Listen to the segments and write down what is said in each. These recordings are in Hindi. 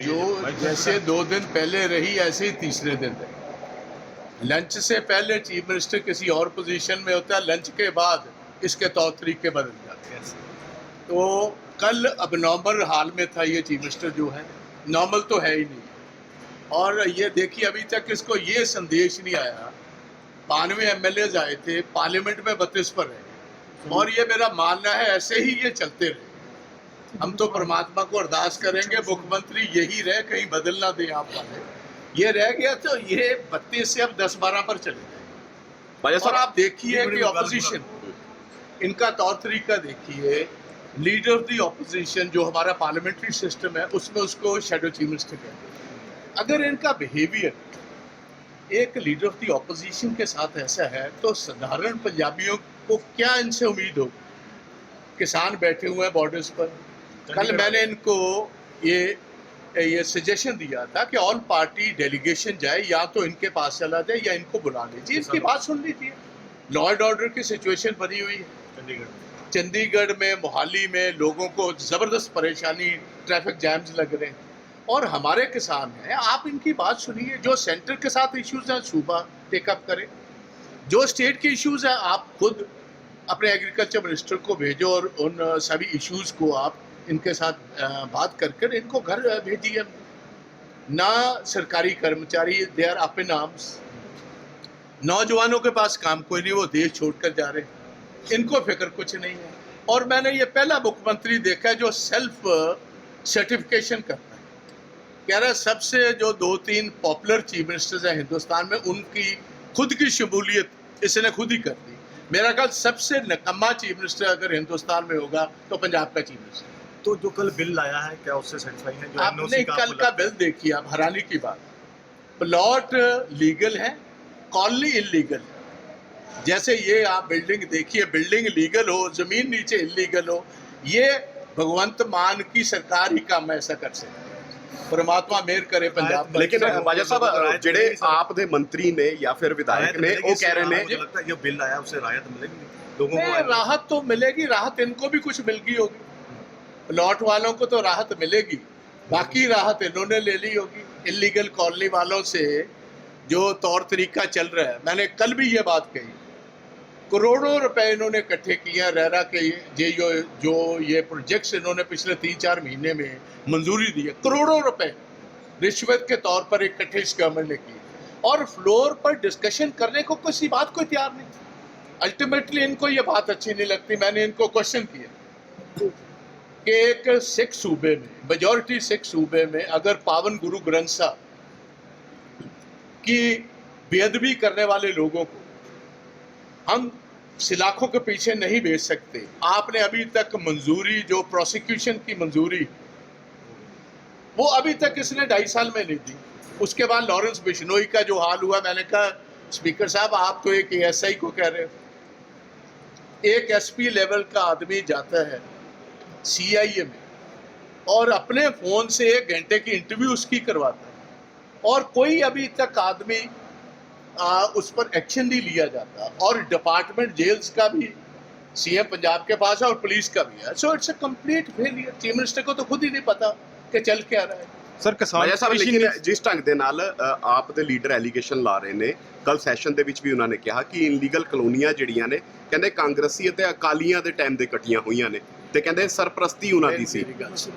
जो जैसे दो दिन पहले रही ऐसे ही तीसरे दिन रही। लंच से पहले चीफ मिनिस्टर किसी और पोजीशन में होता है लंच के बाद इसके तौर तरीके बदल जाते हैं। तो कल अब नॉर्मल हाल में था ये चीफ मिनिस्टर जो है नॉर्मल तो है ही नहीं। और ये देखिए अभी तक इसको ये संदेश नहीं आया। बानवे एम आए थे पार्लियामेंट में बत्तीस पर रहे। और ये मेरा मानना है ऐसे ही ये चलते रहे। हम तो परमात्मा को अरदास करेंगे मुख्यमंत्री यही रहे कहीं बदल ना दे आप वाले। ये रह गया तो ये बत्तीस से अब दस बारह पर चले गए। भाई और आप देखिए कि ऑपोजिशन इनका तौर तरीका देखिए लीडर ऑफ़ द ऑपोजिशन जो हमारा पार्लियामेंट्री सिस्टम है उसमें उसको शेडो चीफ मिनिस्टर कहते हैं। अगर इनका बिहेवियर एक लीडर ऑफ़ द ऑपोजिशन के साथ ऐसा है तो साधारण पंजाबियों को क्या इनसे उम्मीद हो? किसान बैठे हुए हैं बॉर्डर्स पर। कल मैंने इनको ये ये सजेशन दिया था कि ऑल पार्टी डेलीगेशन जाए या तो इनके पास चला जाए या इनको बुला लीजिए इसकी बात सुन लीजिए। लॉ एंड ऑर्डर की सिचुएशन बनी हुई है। चंडीगढ़ चंडीगढ़ में मोहाली में लोगों को ज़बरदस्त परेशानी ट्रैफ़िक जैम्स लग रहे हैं। और हमारे किसान हैं आप इनकी बात सुनिए। जो सेंटर के साथ इश्यूज़ हैं सूबा टेकअप करें। जो स्टेट के इश्यूज़ हैं आप खुद अपने एग्रीकल्चर मिनिस्टर को भेजो और उन सभी इश्यूज़ को आप इनके साथ बात कर कर इनको घर भेजिए। ना सरकारी कर्मचारी they are up in arms नौजवानों के पास काम कोई नहीं, वो देश छोड़कर जा रहे इनको फ़िक्र कुछ नहीं है। और मैंने ये पहला मुख्यमंत्री देखा है जो सेल्फ सर्टिफिकेशन करता है। कह रहा है, सबसे जो दो तीन पॉपुलर चीफ मिनिस्टर्स हैं हिंदुस्तान में, उनकी, खुद की शमूलियत इसने खुद ही कर दी। मेरा ख्याल सबसे नकम्मा चीफ मिनिस्टर अगर हिंदुस्तान में होगा तो पंजाब का चीफ मिनिस्टर तो जो कल बिल लाया है क्या उससे सेटिस्फाई है जो आपने NOC का कल आपको का लगता बिल है? देखिए आप हैरानी की बात प्लॉट लीगल है कॉलोनी इलीगल है जैसे ये आप बिल्डिंग देखिए बिल्डिंग लीगल हो जमीन नीचे इलीगल हो ये भगवंत मान की सरकार ही काम ऐसा कर सकती है परमात्मा मेहर करे पंजाब पर। ਲੇਕਿਨ ਬਾਜਾ ਸਾਹਿਬ ਜਿਹੜੇ ਆਪ ਦੇ ਮੰਤਰੀ ਨੇ ਜਾਂ ਫਿਰ ਵਿਧਾਇਕ राहत ਨੇ मिलेगी ਉਹ ਕਹਿ ਰਹੇ इससे? ने मुझे लगता है जो बिल आया उससे राहत मिलेगी लोगों नहीं, को राहत तो मिलेगी राहत इनको भी कुछ मिल गई होगी प्लॉट वालों को तो राहत मिलेगी। बाकी राहत इन्होंने ले ली होगी। इलीगल कॉलोनी वालों से जो तौर तरीका चल रहा है। मैंने कल भी ये बात कही। करोड़ों रुपए इन्होंने इकट्ठे किए हैं रेरा के ये, जो जो ये प्रोजेक्ट्स इन्होंने पिछले तीन चार महीने में मंजूरी दी है। करोड़ों रुपए रिश्वत के तौर पर इकट्ठे इस गवर्नमेंट ने किए। और फ्लोर पर डिस्कशन करने को किसी बात को तैयार नहीं। अल्टीमेटली इनको ये बात अच्छी नहीं लगती। मैंने इनको क्वेश्चन किया। कि एक सिख सूबे में मेजॉरिटी सिख सूबे में अगर पावन गुरु ग्रंथ साहब की बेअदबी करने वाले लोगों को हम सिलाखों के पीछे नहीं भेज सकते। आपने अभी तक मंजूरी, जो प्रोसिक्यूशन की मंजूरी, वो अभी तक इसने ढाई साल में नहीं दी? उसके बाद लॉरेंस बिश्नोई का जो हाल हुआ, मैंने कहा, स्पीकर साहब, आप तो एक एएसआई को कह रहे हो। एक एसपी लेवल का आदमी जाता है सीआईए में और अपने फोन से एक घंटे की इंटरव्यू उसकी करवाता है और कोई अभी तक आदमी आ, उस पर एक्शन नहीं लिया जाता और डिपार्टमेंट जेल्स का भी सीएम पंजाब के पास है और पुलिस का भी है so it's a complete failure chief minister को तो खुद ही नहीं पता कि चल क्या रहा है ਸਰ ਕਿਸਾਨ ਬਾਜਾ ਸਾਹਿਬ कृषि ਲੇਕਿਨ ਜਿਸ ਢੰਗ ਦੇ ਨਾਲ ਅ, ਆਪ ਦੇ ਲੀਡਰ ਐਲੀਗੇਸ਼ਨ ਲਾ ਰਹੇ ਨੇ ਕੱਲ ਸੈਸ਼ਨ ਦੇ ਵਿੱਚ ਵੀ ਉਹਨਾਂ ਨੇ ਕਿਹਾ ਕਿ ਇਨਲੀਗਲ ਕਲੋਨੀਆਂ ਜਿਹੜੀਆਂ ਨੇ ਕਹਿੰਦੇ ਕਾਂਗਰਸੀ ਅਤੇ ਅਕਾਲੀਆਂ ਦੇ ਟਾਈਮ ਦੇ ਕੱਟੀਆਂ ਹੋਈਆਂ ਨੇ ਤੇ ਕਹਿੰਦੇ ਸਰਪ੍ਰਸਤੀ ਉਹਨਾਂ ਦੀ ਸੀ।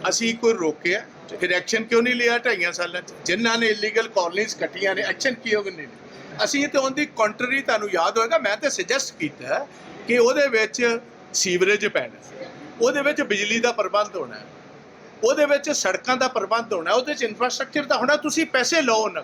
ਅਸੀਂ ਕੋਈ ਰੋਕਿਆ ਫਿਰ ਐਕਸ਼ਨ ਕਿਉਂ ਨਹੀਂ ਲਿਆ ਢਾਈਆਂ ਸਾਲਾਂ ਚ? ਜਿਨ੍ਹਾਂ ਨੇ ਇਲੀਗਲ ਕਾਲਨੀਜ਼ ਕੱਟੀਆਂ ਨੇ ਐਕਸ਼ਨ ਕਿਉਂ ਨਹੀਂ ਲਿਆ? ਅਸੀਂ ਤੇ ਉਹਦੀ ਕੰਟਰੀ ਤੁਹਾਨੂੰ ਯਾਦ ਹੋਏਗਾ ਮੈਂ ਤਾਂ ਸੁਜੈਸਟ ਕੀਤਾ ਕਿ ਉਹਦੇ ਵਿੱਚ ਸੀਵਰੇਜ ਪੈਣਾ ਉਹਦੇ ਵਿੱਚ ਬਿਜਲੀ ਦਾ ਪ੍ਰਬੰਧ ਹੋਣਾ ਉਹਦੇ ਵਿੱਚ ਸੜਕਾਂ ਦਾ ਪ੍ਰਬੰਧ ਹੋਣਾ ਉਹਦੇ ਵਿੱਚ ਇਨਫਰਾਸਟ੍ਰਕਚਰ ਦਾ ਹੋਣਾ ਤੁਸੀਂ ਪੈਸੇ ਲਓ ਉਹਨਾਂ।